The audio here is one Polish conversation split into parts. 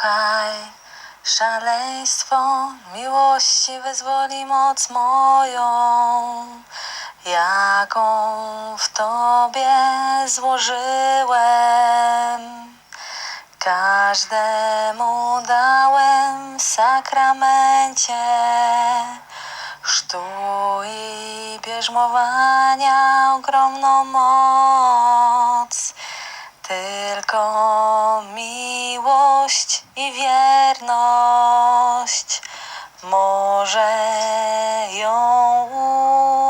Kochaj, szaleństwo miłości wyzwoli moc moją, jaką w Tobie złożyłem. Każdemu dałem w sakramencie chrztu i bierzmowania ogromną moc. Tylko miłość i wierność może ją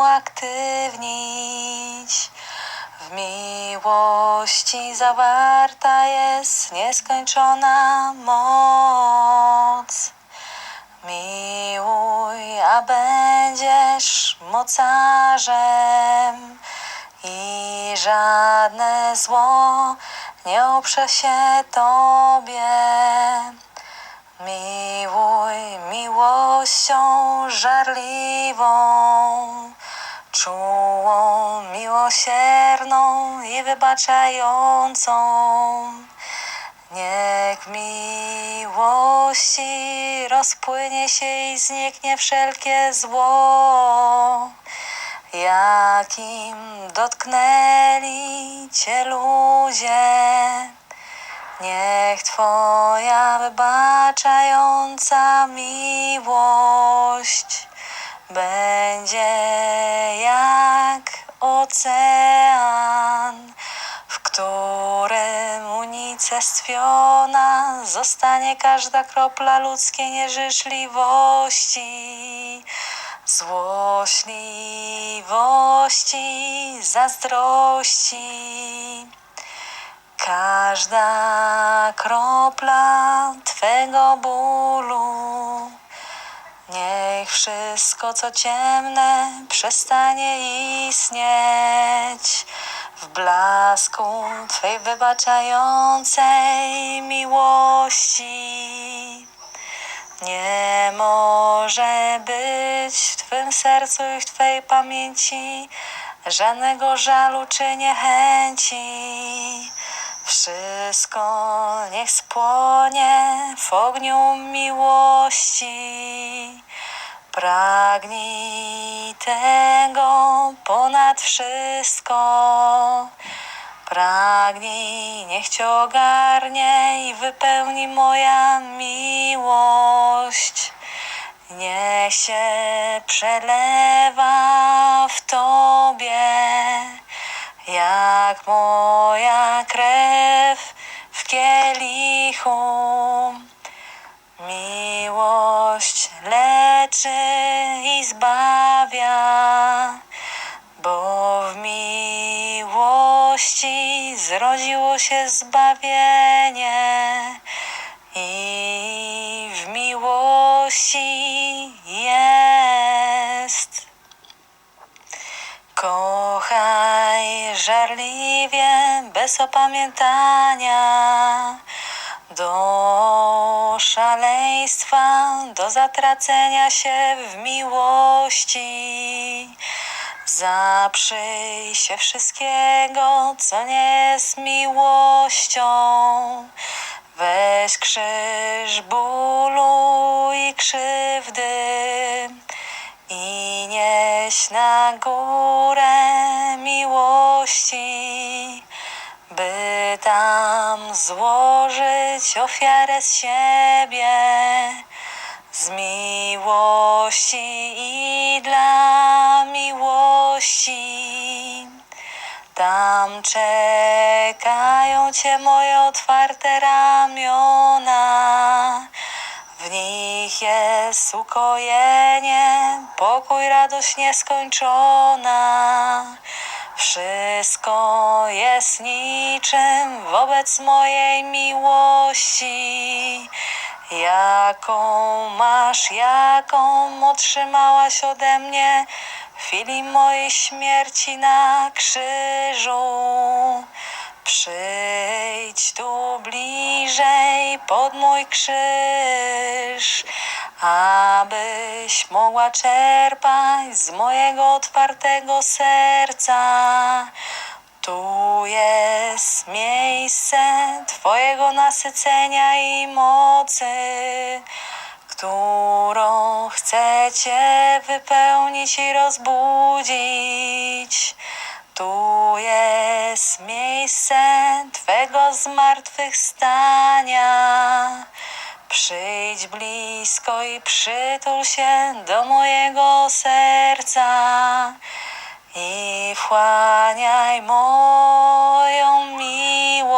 uaktywnić. W miłości zawarta jest nieskończona moc. Miłuj, a będziesz mocarzem i żadne zło nie oprze się Tobie. Miłuj miłością żarliwą, czułą, miłosierną i wybaczającą. Niech miłości rozpłynie się i zniknie wszelkie zło, jakim dotknęli Cię ludzie. Niech Twoja wybaczająca miłość będzie jak ocean, w którym unicestwiona zostanie każda kropla ludzkiej nieżyczliwości, złośliwości, zazdrości. Każda kropla Twego bólu, niech wszystko co ciemne przestanie istnieć w blasku Twej wybaczającej miłości. Nie może być Twym sercu i w Twej pamięci żadnego żalu czy niechęci. Wszystko niech spłonie w ogniu miłości. Pragnij tego ponad wszystko. Pragnij, niech Cię ogarnie i wypełni moja miłość. Niech się przelewa w Tobie, jak moja krew w kielichu. Miłość leczy i zbawia, bo w miłości zrodziło się zbawienie i w miłości żarliwie, bez opamiętania, do szaleństwa, do zatracenia się w miłości. Zaprzyj się wszystkiego, co nie jest miłością. Weź krzyż bólu i krzywdy i nieś na górę miłości, by tam złożyć ofiarę z siebie, z miłości i dla miłości. Tam czekają Cię moje otwarte ramiona. W nich jest ukojenie, pokój, radość nieskończona. Wszystko jest niczym wobec mojej miłości, jaką masz, jaką otrzymałaś ode mnie w chwili mojej śmierci na krzyżu. Przyjdź tu bliżej pod mój krzyż, abyś mogła czerpać z mojego otwartego serca. Tu jest miejsce Twojego nasycenia i mocy, którą chcecie wypełnić i rozbudzić. Tu jest miejsce Twego zmartwychwstania. Przyjdź blisko i przytul się do mojego serca i wchłaniaj moją miłość.